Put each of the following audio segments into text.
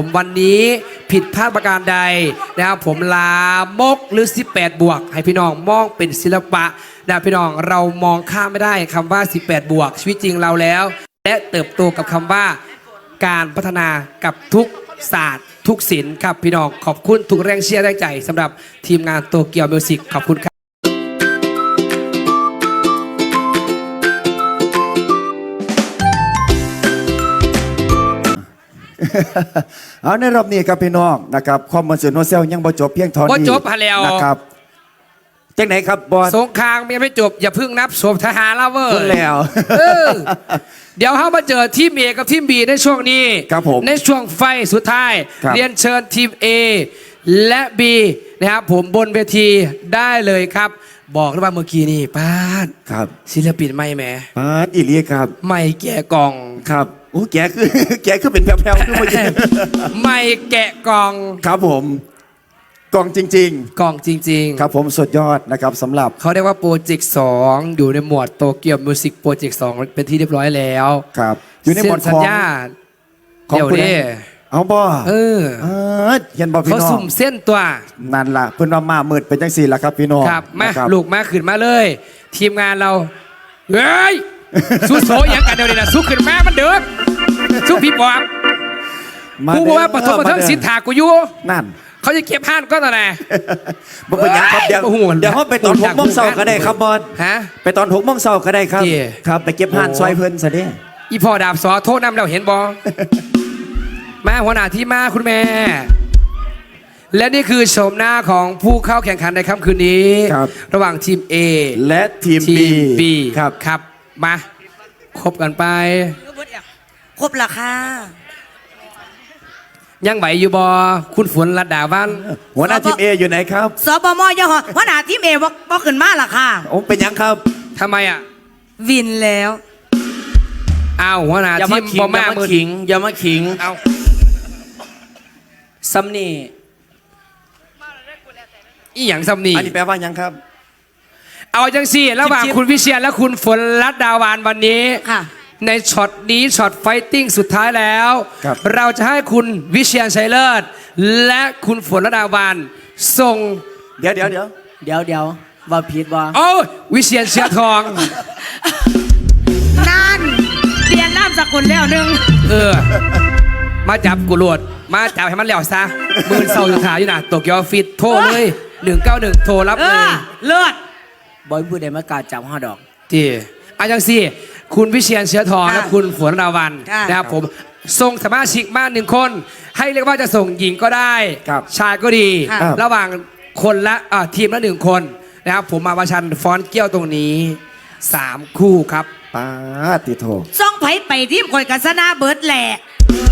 ผมวันนี้ผิดพลาดประการใดนะครับผมลามกหรือ 18 บวก ให้พี่น้องมองเป็นศิลปะนะพี่น้องเรามองข้ามไม่ได้คำว่า 18 บวก ชีวิตจริงเราแล้ว และเติบโตกับคำว่าการพัฒนากับทุกศาสตร์ ทุกศิลป์ครับพี่น้องขอบคุณทุกแรงเชียร์แรงใจสำหรับทีมงานโตเกียวมิวสิกขอบคุณครับ เอาในรอบนี้ครับพี่น้องนะครับความมันสื่อโนเซลยังบ่จบเพียงเท่านี้บ่จบหาแล้ว นะครับจังไหนครับบอสสงครามยังไม่จบ อย่าเพิ่งนับศพทหารละเวอพูดแล้วเออเดี๋ยวเขามาเจอทีมเอกับทีมบีในช่วงนี้ครับผมในช่วงไฟสุดท้ายครับเรียนเชิญทีม A และ B นะครับผมบนเวทีได้เลยครับ บอกเลยว่าเมื่อกี้นี่ป้าดครับศิลปินไม่แหมปาดอีเลียครับ ไม่แกะกล่องครับโอ้แกคือแกคือเป็นแผ่วๆขึ้นมาเยอะไม่แกะกล่องครับผม กล่องจริง กล่องจริงๆครับผมสุดยอดนะครับสำหรับเขาเรียกว่าโปรเจกต์2อยู่ในหมวดโตเกียวมิวสิกโปรเจกต์2เป็นที่เรียบร้อยแล้วครับ อยู่ในหมวดเซ็ขสัอญงญาของเดี๋ยวคุณนี้เอาบ่เออเออเห็นบ่พี่เขาน้อสุ่งมเส้นตัว นั่นล่ะเพิ่นว่ามามืดเป็นจังสี่ล่ะครับพี่น้องครับมานะครับลูกมาขึ้นมาเลย ทีมงานเราเฮ้ย สู้โซอยังกันเดี๋ยวนี้นะสู้ขึ้นมามันเดือดสู้พี่ปอบมากูบอกว่าปฐมปเด้อฐมสิทธากูอยู่นั่น เขาจะเก็บห้านก็ตอนไหนบ่เป็นหยังครับเดี๋ยวโอ้โหเดี๋ยวเขาไปตอนหกโมงเช้าก็ได้ครับบอสฮะ ไปตอนหกโมงเช้าก็ได้ครับ เย่ ครับไปเก็บห่านโอ้ซอยเพิ่นซะเด้อีพ่อดาบสอโทษนำเราเห็นบอ มาหัวหน้าที่มาคุณแม่ และนี่คือโฉมหน้าของผู้เข้าแข่งขันในค่ำคืนนี้ครับระหว่างทีม A และทีมที B ม B ครับ ครับ มาคบกันไป ครบราคายังไหวอยู่บอคุณฝนระดาวันหัวหน้าทีม A อยู่ไหนครับสบมยหหัวหน้าทีมเอบอกบอกขึ้นมาราคาโอ้เป็นหยังครับทำไมอะวินแล้วอ้าวหัวหน้าอย่าทีมามขิงบออย่ามามามือขิงอย่ามาขิงเอาซัมนี่อีหยังซ้ำนี่อันนี้แปลว่าหยังครับ เอาจังสี่ระหว่างจิ๊บคุณวิเชียนและคุณฝนรัตดาวานวันนี้ ค่ะ ในช็อตนี้ช็อตไฟติ้งสุดท้ายแล้ว ครับ เราจะให้คุณวิเชียนชัยเลิศและคุณฝนรัตดาวานส่ง เดี๋ยวเดี๋ยวเดี๋ยวเดี๋ยวเดี๋ยวว่าผิดว่าโอ้วิเชียนเชื้อทอง นั่นเปลี่ยนนามสกุลแล้วหนึ่งเออ มาจับกูโหลดมาจับให้มันแล้วซะหมื่นเศร้าอยู่ขาอยู่นะตกยอฟิตโทรเลย 191 โทรรับเอเลอยเลิศ บอยพูดได้มากล้าจับห้าดอกจีอาจังสี่ คุณวิเชียนเชื้อทองค่ะและคุณฝนราวันค่ะ นะครับผมส่งสมาชิกมาหนึ่งคน ให้เรียกว่าจะส่งหญิงก็ได้ ครับชายก็ดี ค่ะครับระหว่างคนละอ่าทีมละหนึ่งคนนะครับผมมาประชันฟอนต์เกี้ยวตรงนี้3คู่ครับ ปาติโทซ่องไผไปทีมข่อยกัสนาเบิร์ดแหละ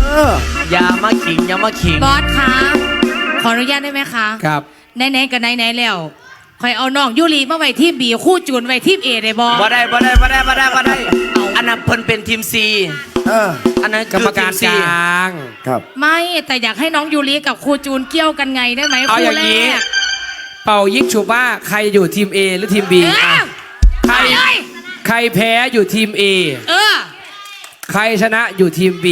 เออ อย่ามาขิงอย่ามาขิงบอสคะขออนุญาตได้ไหมคะครับ ไหนๆกับไหนๆแล้ว คอยเอาน้องยูรีมาไว้ทีมบีคู่จูนไว้ทีมเอได้บอบ่ได้บ่ได้บ่ได้บ่ได้บ่ได้ อันนั้นเพิ่นเป็นทีมซีเออ อันนั้นกรรมการทีกลาง ครับ ไม่แต่อยากให้น้องยูรีกับครูจูนเกี่ยวกันไงได้ไหมเอาคู่อย่างแรนี้ กเป่ายิงฉุบว่าใครอยู่ทีม A หรือทีม B เออะอใครไปเลยใครแพ้อยู่ทีม A เออ ใครชนะอยู่ทีม B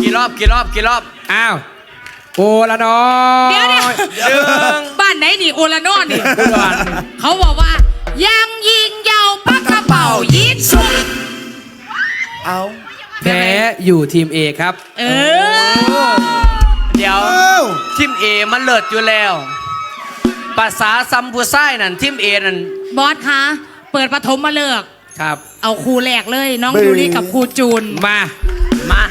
กี่รอบกี่รอบกี่รอบอ้าวโอละน้อเดี๋ยวเดี๋ยว ยหนึ่ง บ้านไหนนี่โอลานอนนี่อุดรเขาบอกว่า ยังยิงยาวปักกระเป๋ายิงสุดเอาแพ้อยู่ทีม A ครับ เออ เดี๋ยวเอ้าทีมเอมันเลิศอยู่แล้ว ภาษาซัมบูไซนั่นทีมเอนั่นบอสคะ เปิดปฐมมาเลิกครับ เอาคู่แรกเลย น้องยูรีกับครูจูน มา มา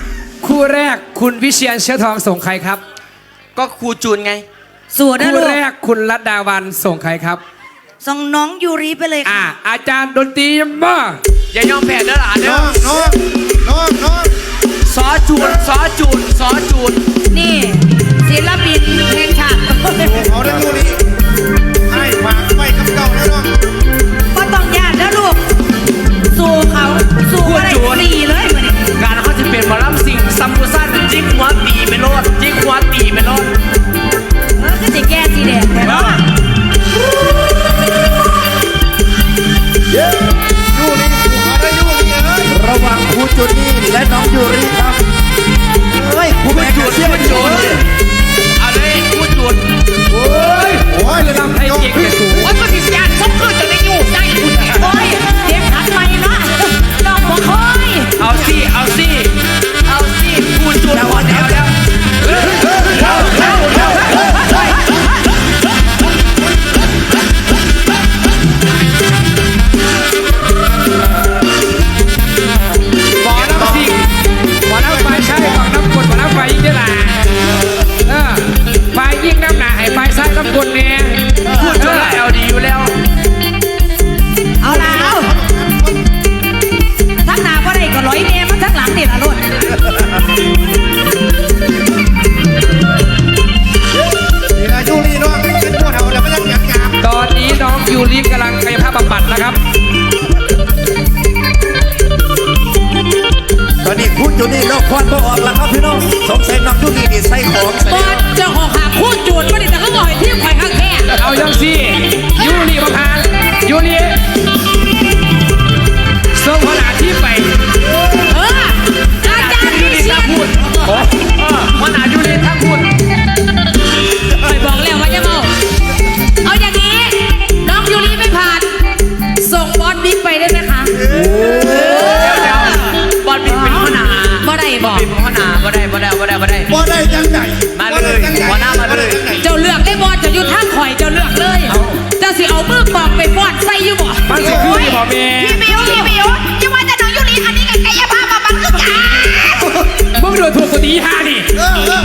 คู่แรกคุณวิเชียนเชื้อทองส่งใครครับ ก็ครูจูนไง สู่เด้อคู่ลูกแรกคุณรัตดาวันส่งใครครับ ส่งน้องยูรีไปเลยอ่าค่ะ อาจารย์ดนตรีมาอย่ายอมแพ้เด้อหลานเด้น้อองน้องน้องน้องซอจูนซอจูนซอจูนนี่ศิลปินเพลงชาติเอาได้ดูนี่ให้ฝากไว้กับเก่าแล้วเนาะก็ต้องญาติเด้อลูก สู่เขา สู่อะไรดีเลยมาเนี่ยการเขาจะเป็นหมอลำสิ่งซัมบูไซนั่นจิกหัวตีไปโลดจิก แม่พี่บิวพี่บิวจะว่าแต่น้องยูรีอันนี้กับกายภาพมาบังคือกันมึงโดนถูกกูตีห้านี่เออเออ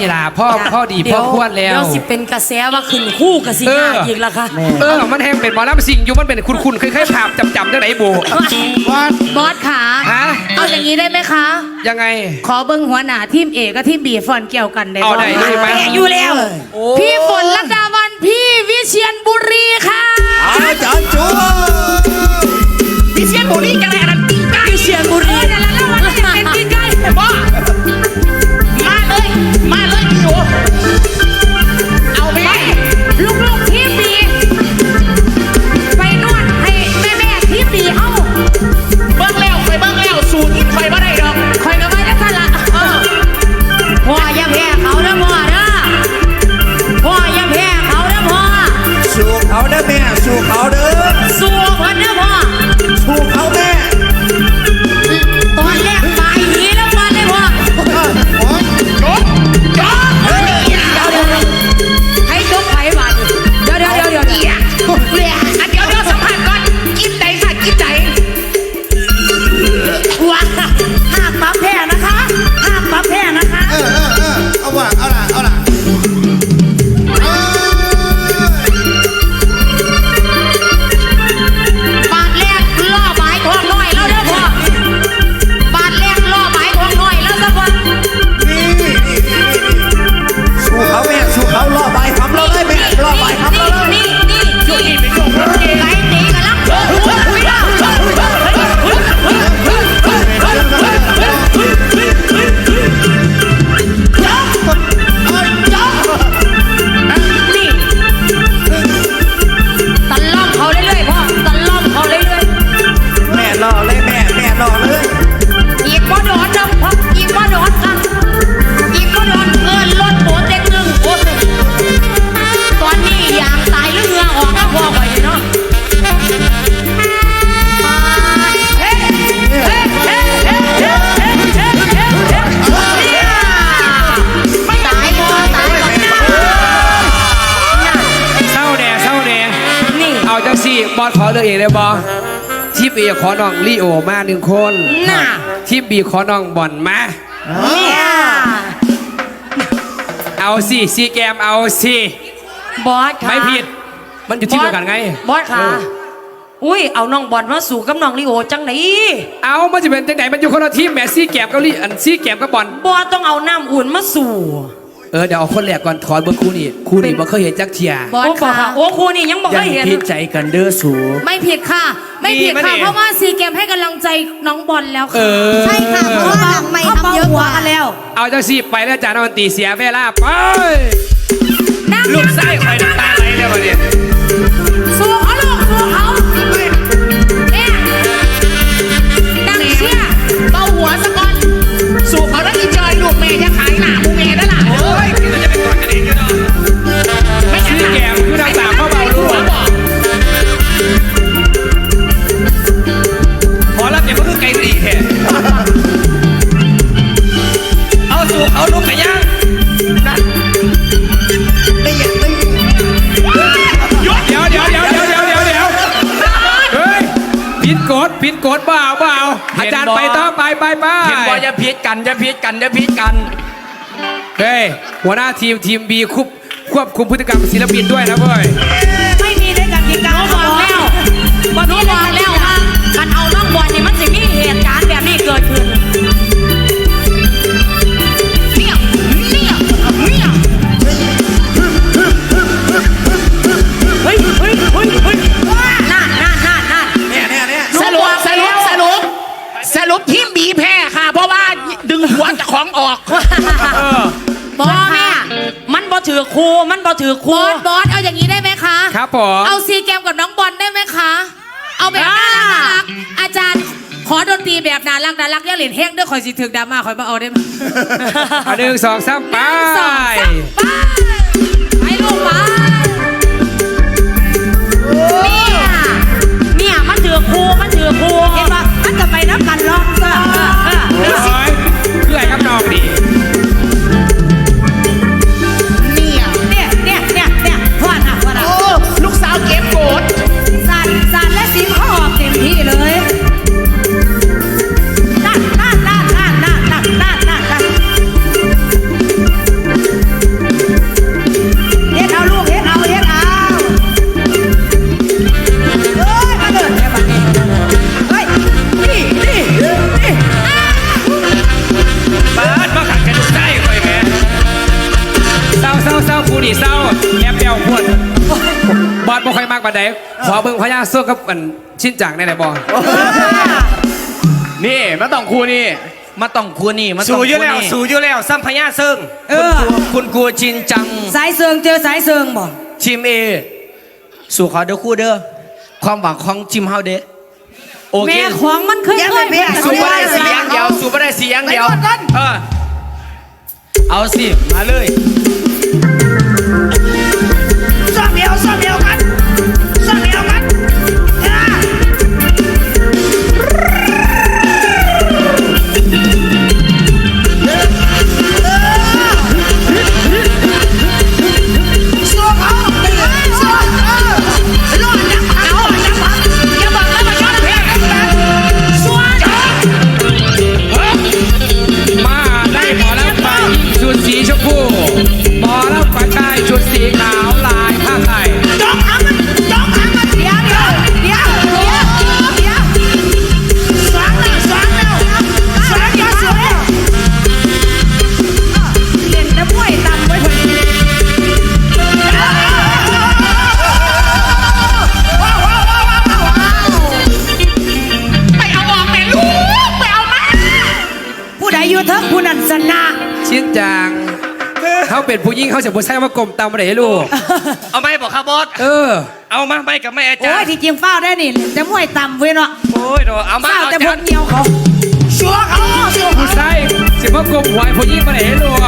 นี่ล่ะพ่อพ่อดีพ่อควรแล้ว เดี๋ยวสิเป็นกระแสว่าขึ้นคู่กับสิเออหาอีกแล้วค่ะเออมันแห้งเป็นหมอลำสิ่งอยู่มันเป็นคุณคุณเคยๆภาพจำจำๆได้ไหนโบวัดบอสขาฮะเอาอย่างนี้ได้ไหมคะ ยังไง ขอเบิ้งหัวหน้าทีมเอกับทีมบีฟอนเกี่ยวกันได้เอาบ่ได้เลยไหมแม่อยู่แล้ว พี่ฝนลัดดาวันพี่วิเชียนบุรีค่ะอาจารย์จูพี่เชียนบุรีกันเลยอันนั้นปิ้งไก่พี่เชียนบุรี เลือกเองเลยบอทีมเอขอน้องลีโอมาหนึ่งคนน่ะ ทีมบีขอน้องบอลมา เนี่ยเอาสิซีแกมเอาสิบอสค่ะไม่ผิด มันอยู่ที่เดียวกันไงบอสค่ะอุ้ยเอาน้องบอลมาสู่กับน้องลิโอจังไหนเอามันจะเป็นจังไหนมันอยู่คนละทีมแหมซีแกมกับลีอันซีแกมกับบอลบอสต้องเอาน้ำอุ่นมาสู่ เออเดี๋ยวเอาคนแรกก่อนขอเบอร์คู่นี่คู่นี่บ่เคยเห็นจักเทียบอสโอ้บอกค่ะค่ะ โอ้ครูนี่ยังบอกยัให้งเห็นพิดใจกันเด้อสู ไม่ผิดค่ะ ไม่ผิดค่ะเพราะว่าซีเกมให้กำลังใจน้องบอลแล้วเอค่ะ อใช่ค่ะเพราะว่าหลังไม่เขาเบาทำเยอะหักวว่ากันแล้วเอาจังสี่ไปแล้วจ้าน้องตีเสียเวลาไปนั่ง ลูกไส้คอยน้ำตาไหลเลยวันนี้ ษกันจะพิษกันจะพิษกันเฮ้ยหัวหน้าทีมทีมบีคุบควบคุมพฤติกรรมศิลปินด้วยนะเว้ยไม่มีได้กติกาบอกแล้วบอกแล้วว่าการเอาน้องบอลนี่มันจะมีเหตุ ของออกบอสแม่มันบอถือครูมันบอถือครูบอสบอสเอาอย่างนี้ได้ไหมคะครับผม เอาซีเกมกับน้องบอลได้ไหมคะ เอาแบบน่ารักน่ารักอาจารย์ขอดนตรีแบบน่ารักน่ารักอย่าเหรียญแห้งด้วยคอยสิถึงดราม่าคอยมาเอาได้ไหม เอาหนึ่งสองสามไป สองสามไปไปลูกไปเนี่ยเนี่ยมันถือครูมันถือครูเห็นปะมันจะไปนับกันหรอกเออเออเออโอ้ยคือ บ่ค่อยมากกว่าใดขอเบิ่งพญาโซ่กับมันชินจังได้ไหนบอลนี่มาต้องครูนี่ มาต้องครูนี่มาต้องสูครูอยู่แล้ว นี่สูอยู่แล้วซ้ำพญาเซิงเอคุณอครูคุณครูชินจัง สายเสืองเจอสายเสืองบ่ทีมเอสู่ขอเด้อครูเด้อความหวังของทีมเฮาเด้อโอเค แม่ของมันเคยเคยสูบ่ได้เสียงเดียวสูบ่ได้เสียงเดียวเออเอาสิ มาเลย เขาเป็นผู้หญิงเขาจะผู้ชายมากลมตามมาไหนลูก เอาไหมบอกครับบอสเออ เอามาไปกับแม่อาโอ้จารยย์ที่จริงเฝ้าได้นี่เล่นแต่มวยตำเว้ยเนาะโอ้ยโดเอามาเฝ้าเอาแต่อาพวจากรย์เงียวเขาชัวเขาชัวผู้ชายสิมากลมหัวผู้หญิงมาไหนลูก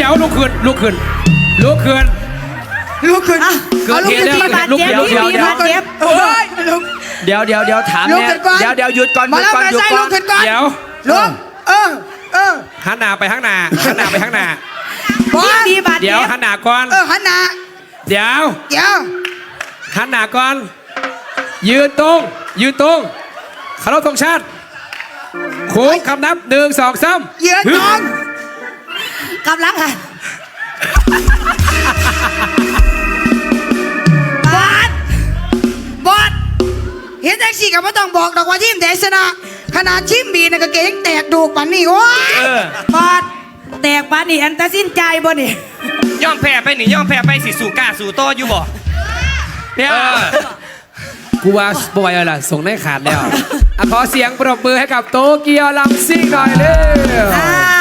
ดี๋ยวเดี๋ยวเดี๋ยวลุกขึ้นลุกขึ้นลุกขึ้นลูกขึ้นเกิดเหตุแล้วบาดลุกเจ็บเดี๋ยวมีเดี๋ยวบาดเจ็บโอ้ยลูกเดี๋ยวเดี๋ยวเดี๋ยวถามลุกเนี่ยขึ้นก่อนเดี๋ยวเดี๋ยวหยุดก่อนหมายุดแล้วก่อนแม่หยุดใส่ก่ลูอกนขึ้นก่อน เดี๋ยวลูกเออเออหันหน้าไปข้างหน้าหันหน้าไปข้างหน้า บอลมีบาดเดี๋เจ็ยวบหันหน้าก่อนเออหันหน้าเดี๋ยวเดี๋ยวหันหน้าก่อนยืนตรงยืนตรงเคารพธงชาติโค้งคำนับหนึ่งสองสามยืนตรง กำลังค่ะบอลบอลเห็นแท็กซี่กับไม่ต้องบอกดอกว่าทีมแดชนะ ขนาดชิมบีนะก็เก่งแตกดูกปันนี่โอ้ยเออปอดแตกปานนี่อันตัดสินใจบ่นี่ย่อมแพ้ไปหนิย่อมแพ้ไปสิสู่กล้าสู่โตอยู่บ่เนี่ยกูว่าบอยอะไรส่งได้ขาดแล้วอะขอเสียงปรบมือให้กับโตเกียวลำซิ่งหน่อยเร็ว อ่าขอบ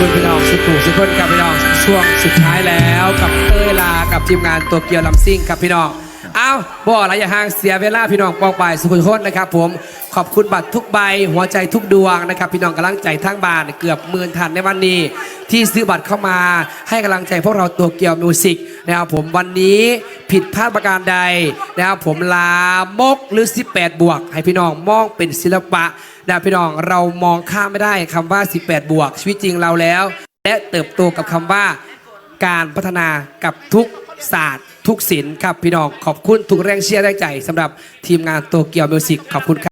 คุณพี่น้องสุขุมสุขคนกับพี่น้องช่วงสุดท้ายแล้วกับเต้ยลากับทีมงานตัวเกียวลำซิ่งกับพี่น้องอ้าวบ่อะไรอย่าห่างเสียเวลาพี่น้องปองไปสุขุมคนนะครับ ผมขอบคุณบัตรทุกใบหัวใจทุกดวงนะครับพี่น้องกำลังใจทั้งบ้านเกือบหมื่นท่านในวันนี้ ที่ซื้อบัตรเข้ามาให้กำลังใจพวกเราตัวเกียวมิวสิกนะครับผมวันนี้ผิดพลาดประการใดนะครับผมลามกหรือ 18 บวก ให้พี่น้องมองเป็นศิลปะ นะพี่น้องเรามองข้ามไม่ได้คำว่า 18 บวก ชีวิตจริงเราแล้ว และเติบโตกับคำว่าการพัฒนากับทุกศาสตร์ ทุกศิลป์ครับพี่น้องขอบคุณทุกแรงเชียร์แรงใจสำหรับทีมงานโตเกียวมิวสิกขอบคุณครับ